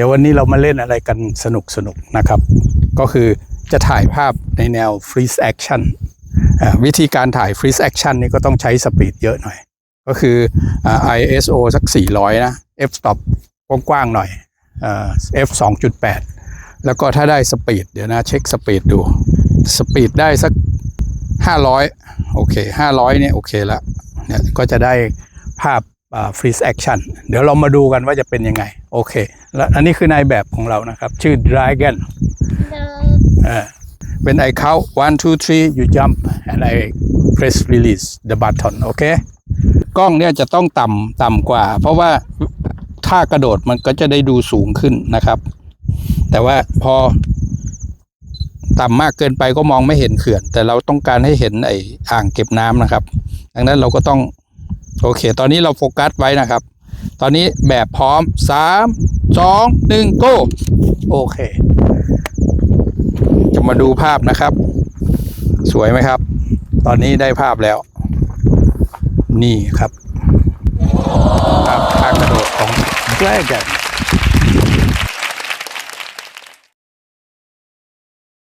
ดี๋ยววันนี้เรามาเล่นอะไรกันสนุกสนุกๆนะครับ ก็คือจะถ่ายภาพในแนว freeze action อ่าวิธีการถ่าย freeze action นี่ก็ต้องใช้สปีดเยอะหน่อย ก็คือ ISO สัก 400 นะ f stop กว้างๆหน่อยอ่า f 2.8 แล้วก็ถ้าได้สปีดเดี๋ยวนะ เช็คสปีดดู สปีดได้สัก 500 โอเค 500 เนี่ย โอเคล้วเนี่ยก็จะได้ภาพ อ่า freeze action เดี๋ยวเรามาดูกันว่าจะเป็นยังไง โอเค แล้วอันนี้คือนายแบบของเรานะครับ ชื่อ Dragon อ่าเป็น I count one two three you jump and I press release the button โอเค กล้องเนี่ยจะต้องต่ำต่ำกว่า เพราะว่าถ้ากระโดดมันก็จะได้ดูสูงขึ้นนะครับ แต่ว่าพอต่ำมากเกินไปก็มองไม่เห็นเขื่อน แต่เราต้องการให้เห็นไอ้อ่างเก็บน้ำนะครับ ดังนั้นเราก็ต้อง โอเค ตอนนี้เราโฟกัสไว้นะครับ ตอนนี้แบบพร้อมสามสองหนึ่ง go โอเค จะมาดูภาพนะครับ สวยไหมครับ ตอนนี้ได้ภาพแล้ว นี่ครับภาพกระโดดของแกล้ง